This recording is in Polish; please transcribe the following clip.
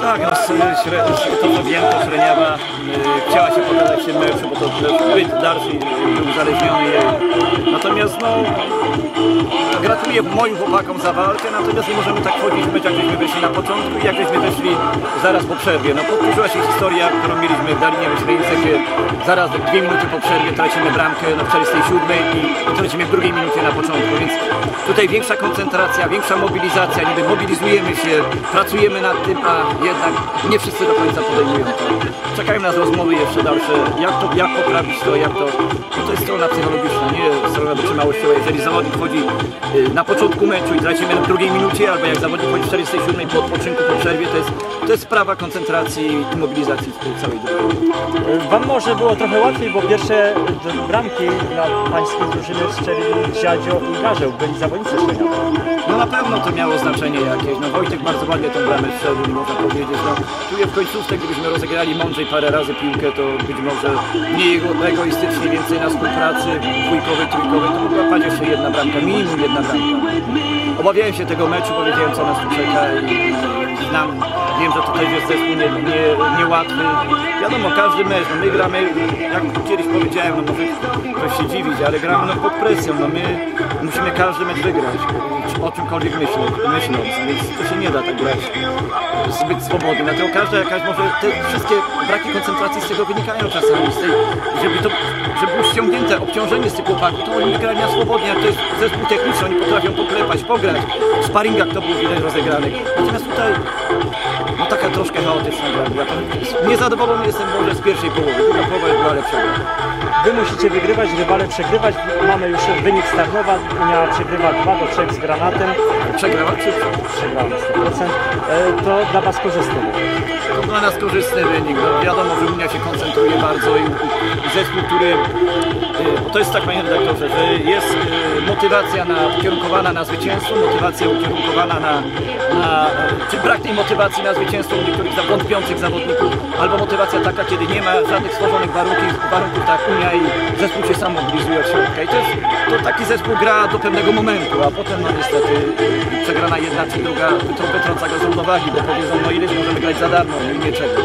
Tak, no, to co wiem, to chciała się pokazać w tym bo to zbyt dalszy był uzależniony jej. Natomiast no, gratuluję moim chłopakom za walkę, natomiast nie możemy tak chodzić w mecz, jak żeśmy weszli na początku i jak żeśmy weszli zaraz po przerwie. No powtórzyła się historia, którą mieliśmy w Dalinie Myśleńce, gdzie zaraz dwie minuty po przerwie tracimy bramkę no, w 47 i tracimy w drugiej minucie na początku, więc tutaj większa koncentracja, większa mobilizacja, niby mobilizujemy się, pracujemy nad tym, a jednak nie wszyscy do końca podejmują to. Czekają nas rozmowy jeszcze dalsze, jak, to, jak poprawić to, jak to, no to jest strona psychologiczna, nie strona wytrzymałościowa. Jeżeli zawodnik wchodzi y, na początku meczu i tracimy na drugiej minucie, albo jak zawodnik wchodzi w 47 po odpoczynku, po przerwie, to jest, to jest sprawa koncentracji i mobilizacji całej drużyny. Wam może było trochę łatwiej, bo pierwsze bramki dla pańskiej drużyny strzelili Dziadzio i Garzeł, byli zawodnicy Szczeniawa. No na pewno to miało znaczenie jakieś. No Wojtek bardzo ładnie tą bramę strzelił, można powiedzieć. No, czuję w końcówce, gdybyśmy rozegrali mądrzej parę razy piłkę, to być może mniej ego- egoistycznie, więcej na współpracy, dwójkowej, trójkowej, to mogła paść jeszcze jedna bramka, minimum jedna bramka. Obawiałem się tego meczu, bo wiedziałem co nas tu czeka i znam, wiem, że to też jest zespół nie, nie, niełatwy. Wiadomo, każdy mecz, no my gramy, jak kiedyś powiedziałem, no może się dziwić, ale gramy no pod presją, no my musimy każdy mecz wygrać, o czymkolwiek myśleć, myśląc, więc to się nie da tak grać zbyt swobodnie, dlatego każda jakaś może, te wszystkie braki koncentracji z tego wynikają czasami, z tej, żeby to, żeby było ściągnięte obciążenie z tych chłopaków, to oni grali na swobodnie, to jest zespół techniczny, oni potrafią poklepać, pograć, w sparingach to było widać rozegranych, natomiast tutaj no taka troszkę chaotyczna gra Niezadowolony jestem może z pierwszej połowy. Druga połowa była lepsza. Wy musicie wygrywać, rywale przegrywać. Mamy już wynik z Tarnowa. Unia przegrywa 2 do 3 z Granatem. Przegrała czy Przegrała na 100%. E, To dla Was korzystne. To dla nas korzystny wynik. No, wiadomo, że Unia się koncentruje bardzo i, zespół, który... y, To jest tak, panie redaktorze, że jest y, motywacja na, ukierunkowana na zwycięstwo, motywacja ukierunkowana na, na... Czy brak tej motywacji na zwycięstwo u niektórych za- wątpiących zawodników, albo motywacja taka, kiedy nie ma żadnych stworzonych warunków, warunków tak Unia i zespół się sam mobilizuje od środka. To jest to taki zespół gra do pewnego momentu, a potem no niestety przegrana jedna czy druga wytrą- wytrąca go z równowagi, bo powiedzą, no ileż możemy grać za darmo, no i niczego.